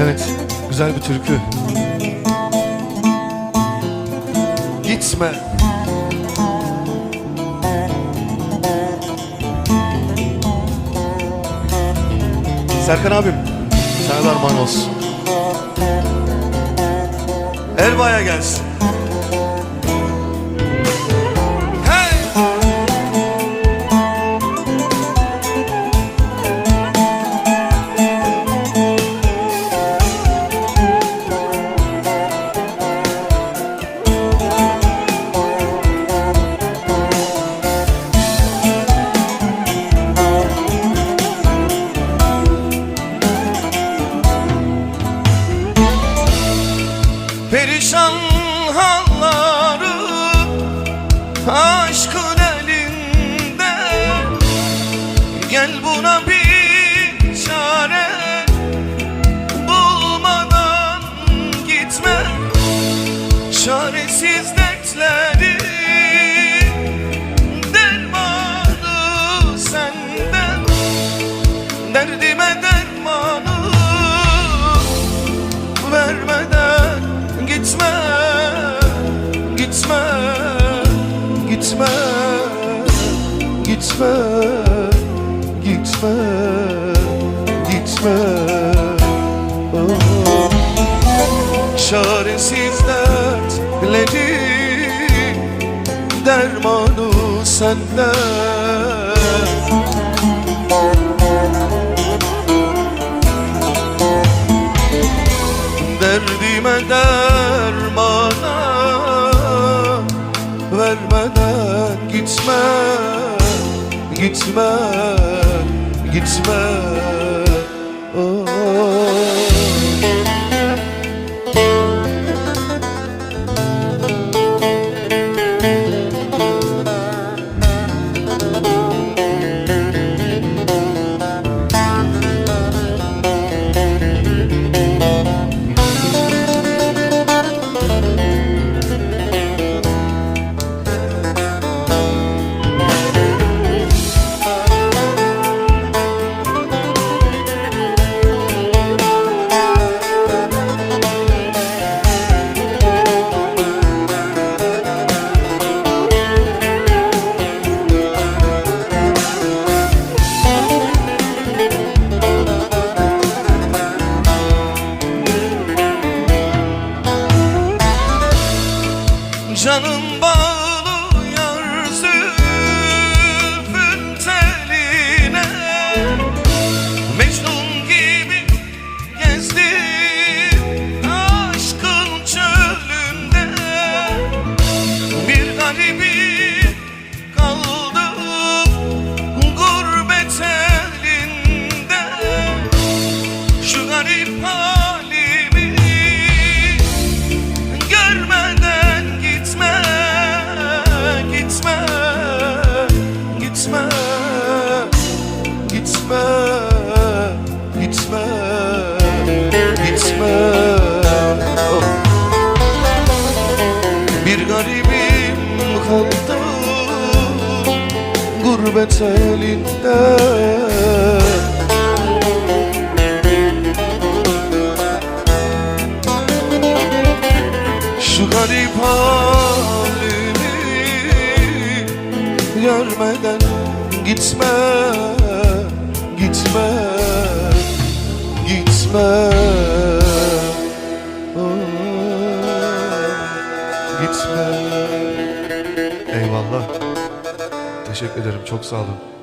Evet, güzel bir türkü. Gitme. Serkan abim, sana armağan olsun. Elbaya gelsin. Aşkın elinde. Gel buna bir gitme gitme gitme oh. çaresiz dertleri dermanı sende Derdime dermana Vermeden gitme Gitme Gitme gurbet elinde Şu garip halimi görmeden gitme, gitme, gitme. Oh, gitme. Eyvallah. Teşekkür ederim. Çok sağ olun.